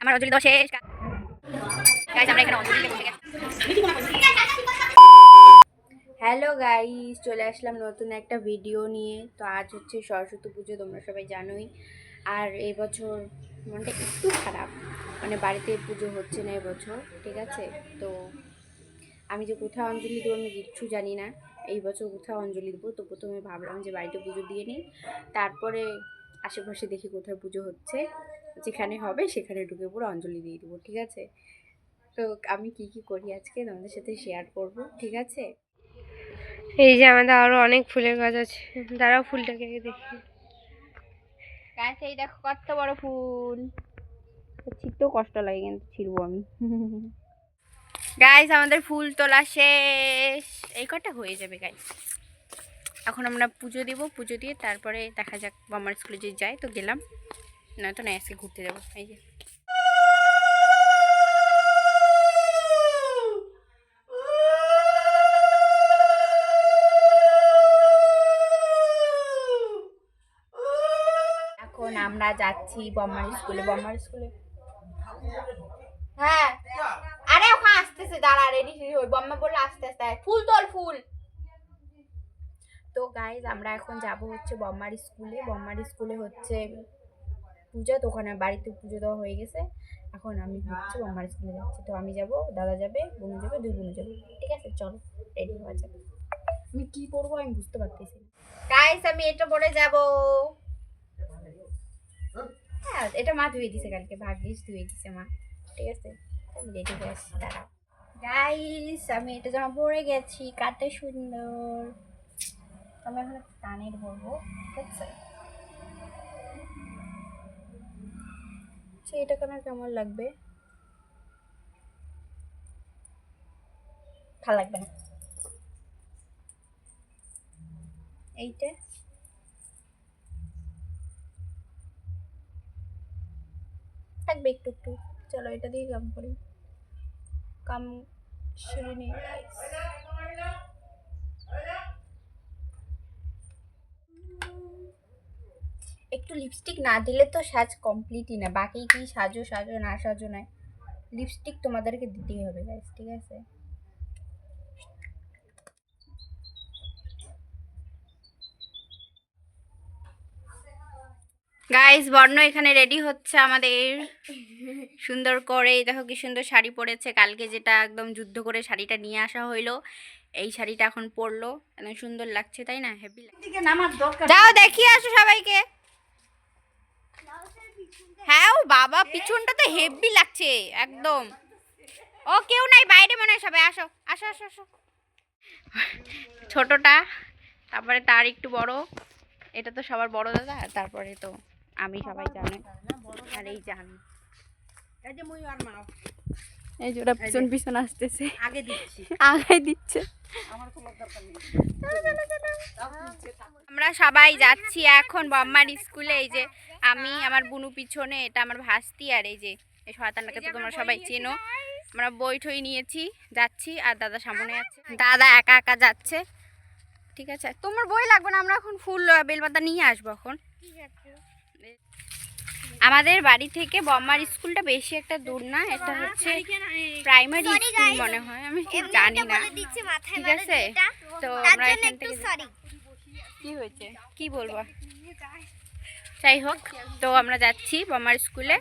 আমার অঞ্জলি দেওয়া শেষ। গাইস আমরা এখানে অঞ্জলি হ্যালো গাইস চলে আসলাম নতুন একটা ভিডিও নিয়ে। তো আজ হচ্ছে সরস্বতী পুজো, তোমরা সবাই জানোই। আর এবছর মনটা একটু খারাপ। মানে বাড়িতে পুজো হচ্ছে না এবছর, ঠিক আছে? তো আমি যে কোথাও অঞ্জলি দেবো আমি কিচ্ছু জানি না। এই বছর কোথাও অঞ্জলি দেবো? তো প্রথমে ভাবলাম যে বাড়িতে পুজো দিয়ে নিই। তারপরে আশেপাশে দেখি কোথায় পুজো হচ্ছে। যেখানে হবে সেখানে ঢুকে পুরো অঞ্জলি দিয়ে দেবো ঠিক আছে? তো আমি কি কি করি আজকে তোমাদের সাথে শেয়ার করব ঠিক আছে? এই যে আমাদের আরও অনেক ফুলের গাছ আছে দাঁড়াও ফুলটাকে আগে দেখি। গাছ এই দেখো কত বড় ফুল। ছিটতেও কষ্ট লাগে কিন্তু ছিড়বো আমি। গাইস আমাদের ফুল তোলা শেষ। এই কটা হয়ে যাবে গাইস এখন আমরা পুজো দিব পুজো দিয়ে তারপরে দেখা যাক আমার স্কুলে যদি যাই তো গেলাম। নয়তো না, আজকে ঘুরতে যাব, এই যে। এখন আমরা যাচ্ছি বম্মার স্কুলে বম্মার স্কুলে। হ্যাঁ। আরে, ওখানে আসতেছে, দাঁড়া রেডি হই বম্মা বলল, আস্তে আস্তে। ফুল তোল, ফুল। তো গাইজ আমরা এখন যাব হচ্ছে বম্মার স্কুলে। বম্মার স্কুলে হচ্ছে পূজা, তো ওখানে বাড়িতে পুজো দেওয়া হয়ে গেছে। এখন আমি হচ্ছে বম্মার স্কুলে যাচ্ছি। তো আমি যাব, দাদা যাবে বোন যাবে, দুই বোন যাবে। ঠিক আছে, চলো রেডি হওয়া যাবে আমি কি করব আমি বুঝতে পারতেছি গাইস আমি এটা পরে যাব। হ্যাঁ এটা মা ধুয়ে দিছে কালকে, ভাগ্যিস ধুয়ে দিছে মা। ঠিক আছে, আমি রেডি হয়ে আসছি, দাঁড়াও। গাইস আমি এটা জামা পরে গেছি কাটে সুন্দর। আমি এখন কানের পরবো ঠিক আছে? আচ্ছা, এটা কানের কেমন লাগবে? ভালো লাগবে না। এইটা। থাকবে একটু একটু। চলো এটা দিয়ে কাম করি। কাম সেরে নিই একটু লিপস্টিক না দিলে তো সাজ কমপ্লিটই না। বাকি কি সাজো সাজো না সাজো নাই লিপস্টিক তোমাদেরকে দিতেই হবে গাইস ঠিক আছে? গাইস বর্ণ এখানে রেডি হচ্ছে আমাদের। সুন্দর করে দেখো কি সুন্দর শাড়ি পরেছে। কালকে যেটা একদম যুদ্ধ করে শাড়িটা নিয়ে আসা হইল এই শাড়িটা এখন পরলো। একদম সুন্দর লাগছে তাই না? হেভি যাও দেখিয়ে আসো সবাইকে। হ্যাঁ ও বাবা, পিছনটা তো হেভি লাগছে, একদম। ও কেউ নাই, বাইরে মনে হয় সবাই, আসো আসো আসো আসো। ছোটটা, তারপরে তার একটু বড়। এটা তো সবার বড় দাদা তারপরে তো আমি সবাই জানে। আর এই জানি আমি। এই ওরা পিছন পিছন আসতেছে। আগে দিচ্ছি। আগে দিচ্ছে। আমরা সবাই যাচ্ছি এখন বম্মার স্কুলে। এই যে আমি আমার বুনু পিছনে এটা আমার ভাস্তি আর এই যে এই শয়তানটাকে তো তোমরা সবাই চেনো। আমরা বই ঠই নিয়েছি যাচ্ছি আর দাদা সামনে আছে। দাদা একা একা যাচ্ছে। ঠিক আছে তোমার বই লাগবে না আমরা এখন ফুল বেলপাতা নিয়ে আসব এখন। আমাদের বাড়ি থেকে বম্মার স্কুলটা বেশি একটা দূর না এটা হচ্ছে প্রাইমারি স্কুল মনে হয় আমি ঠিক জানি না। ঠিক আছে? তো আমরা এখান থেকে কি হয়েছে? কি বলব? যাই হোক তো আমরা যাচ্ছি বম্মার স্কুলে।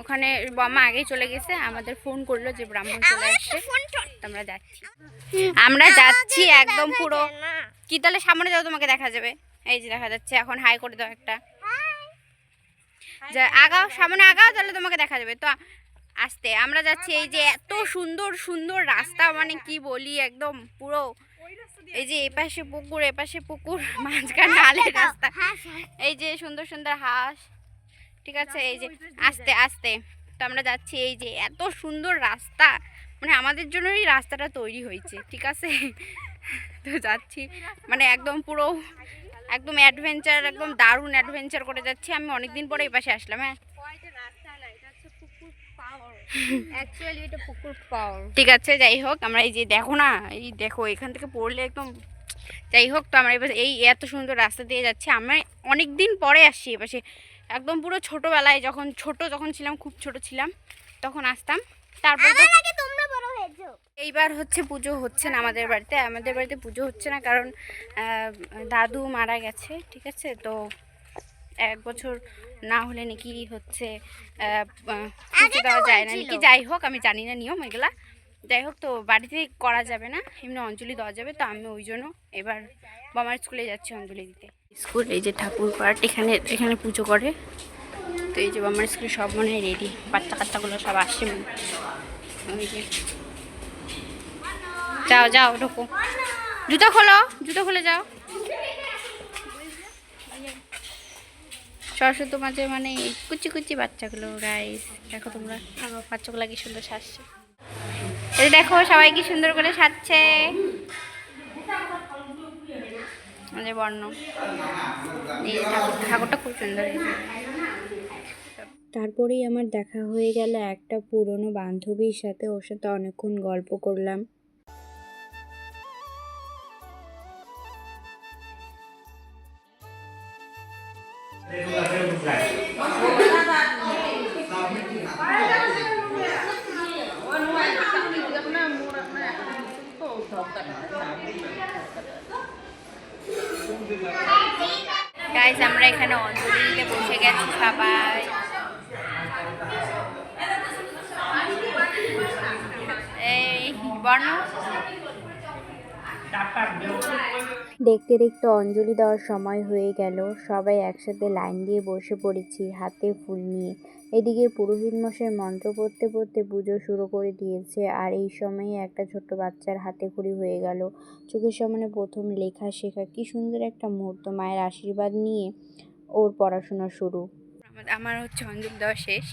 ওখানে বম্মা আগেই চলে গেছে আমাদের ফোন করল যে ব্রাহ্মণ চলে আসছে। আমরা যাচ্ছি। আমরা যাচ্ছি একদম পুরো কি তাহলে সামনে যাও তোমাকে দেখা যাবে। এই যে দেখা যাচ্ছে এখন হাই করে দাও একটা। যা আগাও সামনে আগাও তাহলে তোমাকে দেখা যাবে। তো আসতে আমরা যাচ্ছি এই যে এত সুন্দর সুন্দর রাস্তা মানে কি বলি একদম পুরো এই যে এপাশে পুকুর এপাশে পুকুর মাঝখানে আলের রাস্তা। এই যে সুন্দর সুন্দর হাঁস ঠিক আছে? এই যে আস্তে আস্তে। তো আমরা যাচ্ছি এই যে এত সুন্দর রাস্তা মানে আমাদের জন্যই রাস্তাটা তৈরি হয়েছে ঠিক আছে? তো যাচ্ছি মানে একদম পুরো একদম অ্যাডভেঞ্চার একদম দারুণ অ্যাডভেঞ্চার করে যাচ্ছি। আমি অনেকদিন পরে এই পাশে আসলাম হ্যাঁ। অ্যাকচুয়ালি এটা পুকুর পাওয়ার ঠিক আছে যাই হোক আমরা এই যে দেখো না এই দেখো এখান থেকে পড়লে একদম যাই হোক তো আমরা এবার এই এত সুন্দর রাস্তা দিয়ে যাচ্ছি। আমরা অনেক দিন পরে আসছি এপাশে একদম পুরো ছোটোবেলায় যখন ছোট যখন ছিলাম খুব ছোট ছিলাম তখন আসতাম। তারপর এইবার হচ্ছে পুজো হচ্ছে না আমাদের বাড়িতে। আমাদের বাড়িতে পুজো হচ্ছে না কারণ দাদু মারা গেছে ঠিক আছে? তো এক বছর না হলে নাকি হচ্ছে পুজো দেওয়া যায় না। নাকি যাই হোক আমি জানি না নিয়ম এগুলা। যাই হোক তো বাড়িতে করা যাবে না এমনি অঞ্জলি দেওয়া যাবে তো আমি ওই জন্য এবার বামার স্কুলে যাচ্ছি অঞ্জলি দিতে। স্কুল এই যে ঠাকুর পাঠ এখানে এখানে পুজো করে। তো এই যে বামার স্কুলে সব মনে হয় রেডি বাচ্চা কাচ্চাগুলো সব আসছে মনে হয়। ওই যে যাও যাও, ঢোকো। জুতো খোলো, জুতো খুলে যাও। সরস্বতী মাঝে মানে কুচি কুচি বাচ্চাগুলো রাইস দেখো তোমরা, আমার বাচ্চাগুলো কি সুন্দর সাজছে। এই দেখো, সবাই কি সুন্দর করে সাজছে। এই বর্ণ। এই ঠাকুর, ঠাকুরটা খুব সুন্দর তারপরেই আমার দেখা হয়ে গেল একটা পুরনো বান্ধবীর সাথে ওর সাথে অনেকক্ষণ গল্প করলাম। গাইজ আমরা এখানে অঞ্জলি বসে গেছি সবাই। এই বর্ণ? দেখতে দেখতে অঞ্জলি দেওয়ার সময় হয়ে গেল। সবাই একসাথে লাইন দিয়ে বসে পড়েছি হাতে ফুল নিয়ে। এদিকে পুরোহিত মশাই মন্ত্র পড়তে পড়তে পুজো শুরু করে দিয়েছে আর এই সময়ে একটা ছোট্ট বাচ্চার হাতে খড়ি হয়ে গেল। চোখের সামনে প্রথম লেখা শেখা। কি সুন্দর একটা মুহূর্ত মায়ের আশীর্বাদ নিয়ে ওর পড়াশোনা শুরু। আমার- হচ্ছে অঞ্জলি দেওয়া শেষ।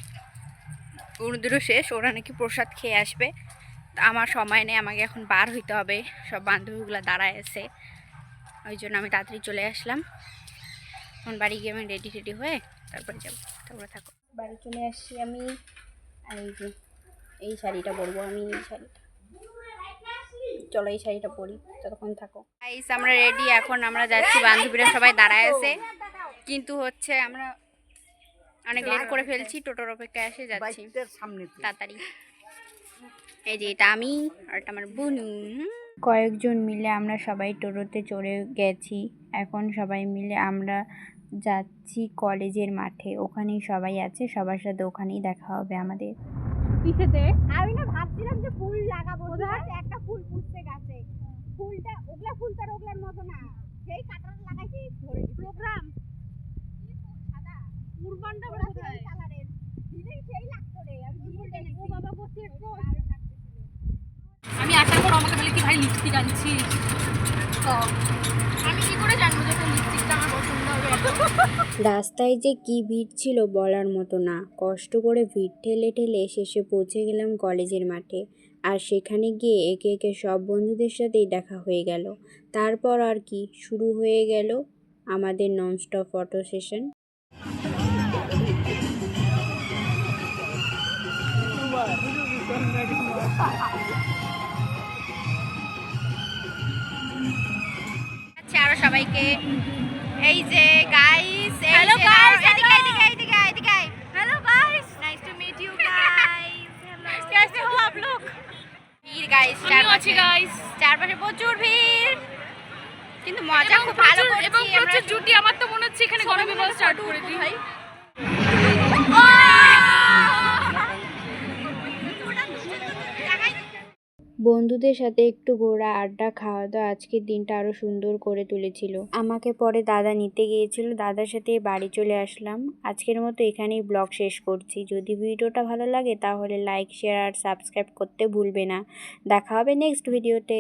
উর্দুরও শেষ ওরা নাকি প্রসাদ খেয়ে আসবে। আমার সময় নেই আমাকে এখন বার হইতে হবে। সব বান্ধবীগুলো দাঁড়ায় আছে। ওই জন্য আমি তাড়াতাড়ি চলে আসলাম। এখন বাড়ি গিয়ে আমি রেডি টেডি হয়ে তারপরে যাব। তারপরে থাকো। বাড়ি চলে আসছি আমি। আর এই যে এই শাড়িটা পরবো আমি এই শাড়িটা। চলো এই শাড়িটা পরি ততক্ষণ থাকো। গাইস আমরা রেডি এখন আমরা যাচ্ছি বান্ধবীরা সবাই দাঁড়ায় আছে। কিন্তু হচ্ছে আমরা অনেক লেট করে ফেলছি টোটোর অপেক্ষায় এসে যাচ্ছি। তাড়াতাড়ি। এই যে এটা আমি আর এটা আমার বুনু। কয়েকজন মিলে আমরা সবাই টোটোতে চড়ে গেছি। এখন সবাই মিলে আমরা যাচ্ছি কলেজের মাঠে। ওখানেই সবাই আছে সবার সাথে ওখানেই দেখা হবে আমাদের। আমি না ভাবছিলাম যে ফুল লাগাবো? একটা ফুল পুষতে গাছে। ফুলটা ওগুলা ফুল তার ওগুলার মতো না। সেই কাটার লাগাইছি প্রোগ্রাম উর্বানটা কোথায় কালারের দিলেই সেই লাগতো রে আমি ফুলটা ও বাবা বসে আমি আসার পর আমাকে বলে কি ভাই লিপস্টিক আনছিস আমি কি করে জানব যে লিপস্টিকটা আমার পছন্দ হবে? রাস্তায় যে কি ভিড় ছিল বলার মতো না। কষ্ট করে ভিড় ঠেলে ঠেলে শেষে পৌঁছে গেলাম কলেজের মাঠে। আর সেখানে গিয়ে একে একে সব বন্ধুদের সাথেই দেখা হয়ে গেল। তারপর আর কি শুরু হয়ে গেল আমাদের ননস্টপ ফটো সেশন আরো সবাইকে এই যে গাইস Hello guys, এদিকে hello. এদিকে এদিকে এদিকে hello guys nice to meet you guys कैसे हो आप लोग ভিড় গাইস আমিও আছি গাইস চারপাশে প্রচুর ভিড় কিন্তু মজা খুব ভালো করছি এবং আমরা প্রচুর জুটি আমার তো মনে হচ্ছে এখানে গরমে বল স্টার্ট করে দিই বন্ধুদের সাথে একটু ঘোরা, আড্ডা খাওয়া দাওয়া আজকের দিনটা আরও সুন্দর করে তুলেছিল। আমাকে পরে দাদা নিতে গিয়েছিল, দাদার সাথে বাড়ি চলে আসলাম। আজকের মতো এখানেই ব্লগ শেষ করছি। যদি ভিডিওটা ভালো লাগে তাহলে লাইক, শেয়ার আর সাবস্ক্রাইব করতে ভুলবে না। দেখা হবে নেক্সট ভিডিওতে।